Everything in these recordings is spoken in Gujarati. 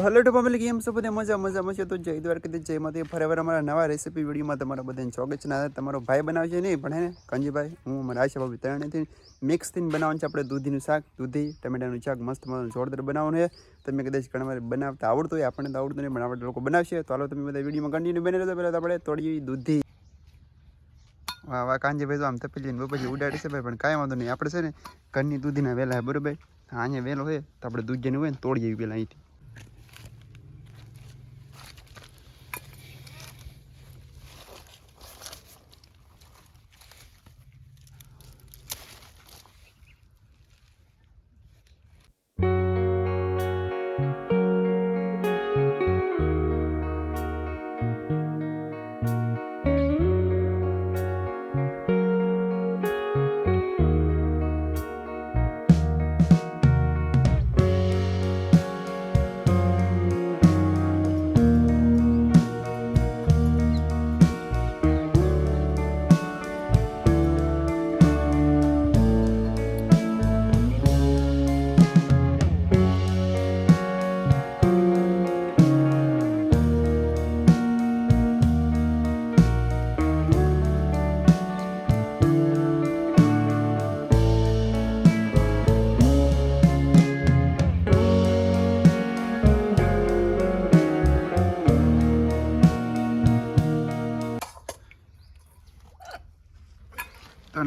તો હલો ટુ ફેમિલી કેમ છો બધા? મજા મજા મજા. તો જય દ્વારકાથી જય માતા ફરેવર અમારા નવા રેસીપી વિડીયોમાં તમારા બધાને સ્વાગત છે. ના તમારો ભાઈ બનાવશે નહીં, પણ હે ને, કંજીભાઈ, હું મારા આશા ભાભી ત્રણેથી મિક્સ થઈને બનાવવાનું છે. આપણે દૂધીનું શાક, દૂધી, ટમેટાનું શાક, મસ્ત મસ્ત જોરદાર બનાવવાનું છે. તમે કદાચ ઘણા બનાવતા આવડતું હોય, આપણને તો આવડતું નહીં, પણ આપણે લોકો બનાવશે. તો હાલો, તમે બધા વિડીયોમાં કન્ટિન્યુ બની રહ્યો પહેલાં આપણે તોડી દૂધી. વાહ વાહ કાંજીભાઈ તો આમ તપેલી ને પછી ઉડાડી છે ભાઈ, પણ કાંઈ વાંધો નહીં. આપણે છે ને, ઘરની દૂધીના વહેલા બરાબર? હા અહીંયા વહેલો હોય તો આપણે દૂધ હોય ને તોડી જઈએ પહેલાં અહીંથી.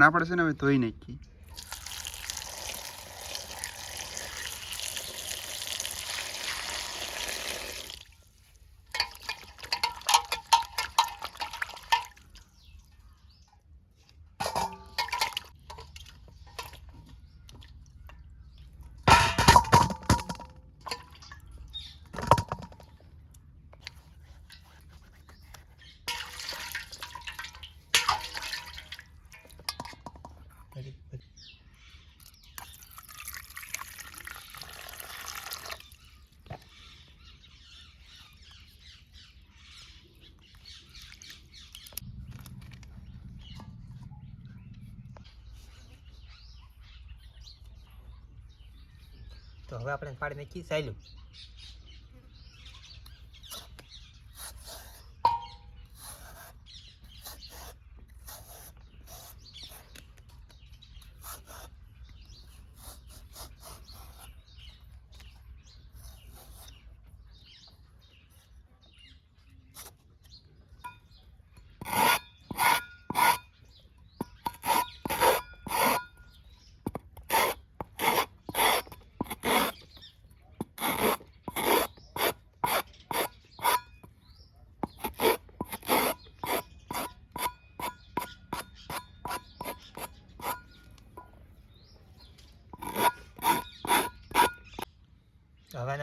ના પડશે ને હવે ધોઈ નાખી તો હવે આપણે પાડી નાખી સાયલું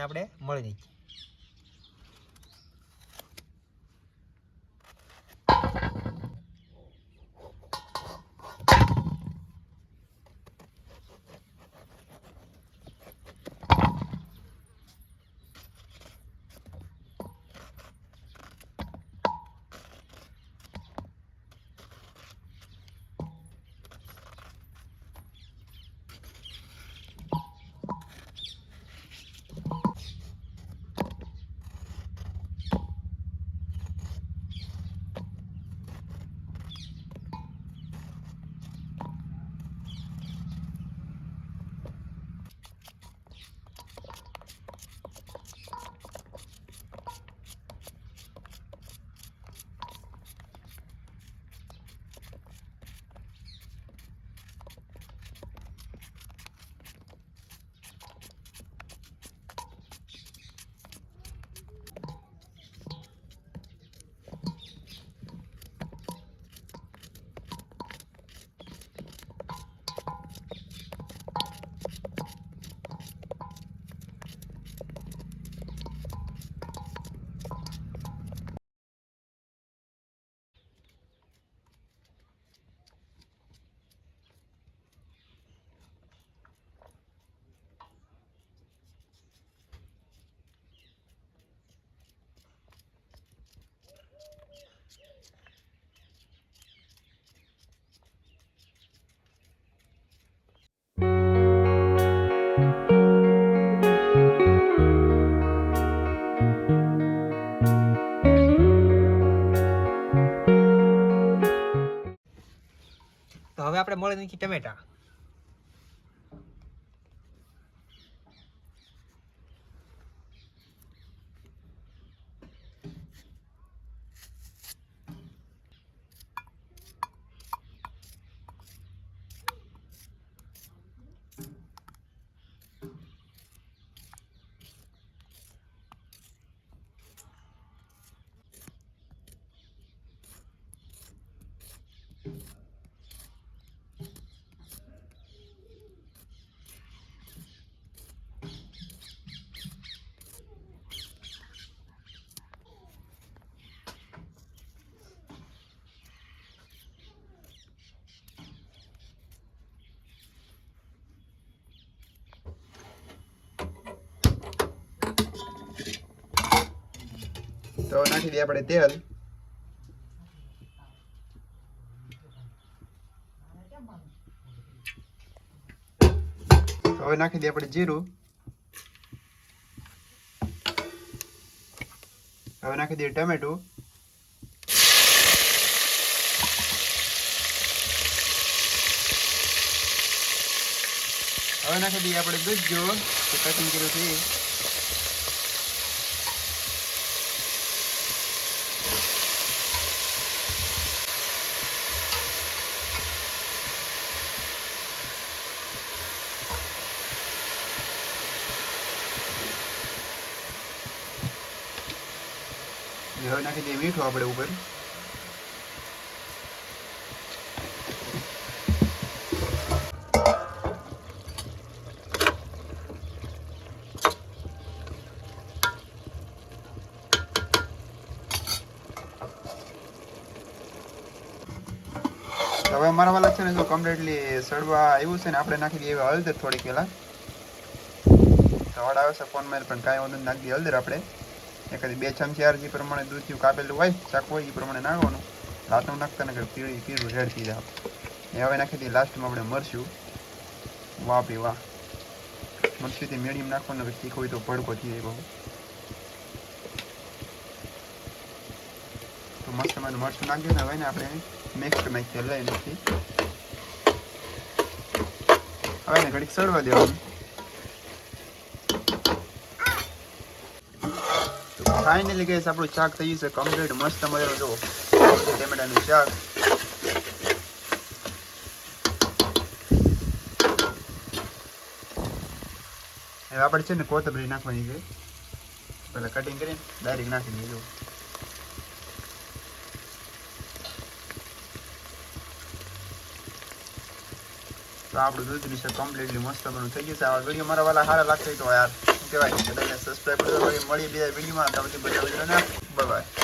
આપણે મળી નાખીએ આપણે મળે નથી ટમેટા. તો નાખી દઈએ આપણે તેલ. હવે નાખી દઈએ આપણે જીરું. હવે નાખી દઈએ ટમેટું. હવે નાખી દઈએ આપણે દૂધ જો કટિંગ કર્યું છે હવે નાખી દઈએ મીઠું આપણે ઉપર. હવે અમારા વાલા છે ને જો કમ્પ્લીટલી સડવા આવ્યું છે ને, આપણે નાખી દઈએ હળદર થોડીક પહેલા. સવાડ આવે છે ફોનમાં પણ કાંઈ વાંધો નાખી દઈએ હળદર આપણે. એકાદી બે ચમચી આર જે પ્રમાણે દૂધ થયું, કાપેલું હોય શાક હોય એ પ્રમાણે નાખવાનું. લાતું નાખતા ને પીળી પીળું રેડ થઈ જાય. એ હવે નાખી દઈએ લાસ્ટમાં આપણે મરશું વાહ પી વાહ. મરચું તે મીડિયમ નાખવાનું કે હોય તો ભડકો થઈ જાય બહુ તો મસ્ત મને મરચું નાખ્યું ને હવે ને આપણે મિક્સ મેક્સ લઈ નાખી હવે ઘડીક સડવા દેવાનું. ફાઇનલી ગેસ આપણું શાક થઈ છે કમ્પ્લીટ મસ્ત મજાનું જો ટમેટાનું શાક. હવે આપણે છે ને કોથમરી નાખવાની છે. પહેલાં કટિંગ કરીને ડાયરેક્ટ નાખી દઈએ તો આપણું દૂધની છે કમ્પ્લીટલી મસ્ત બનવું થઈ ગયું છે. આ વીડિયો મારા વાલા સારા લાગશે તો યાર. કહેવાય. સબસ્ક્રાઈબ કરજો મળી બીજા વિડીયોમાં. બધા બાય બાય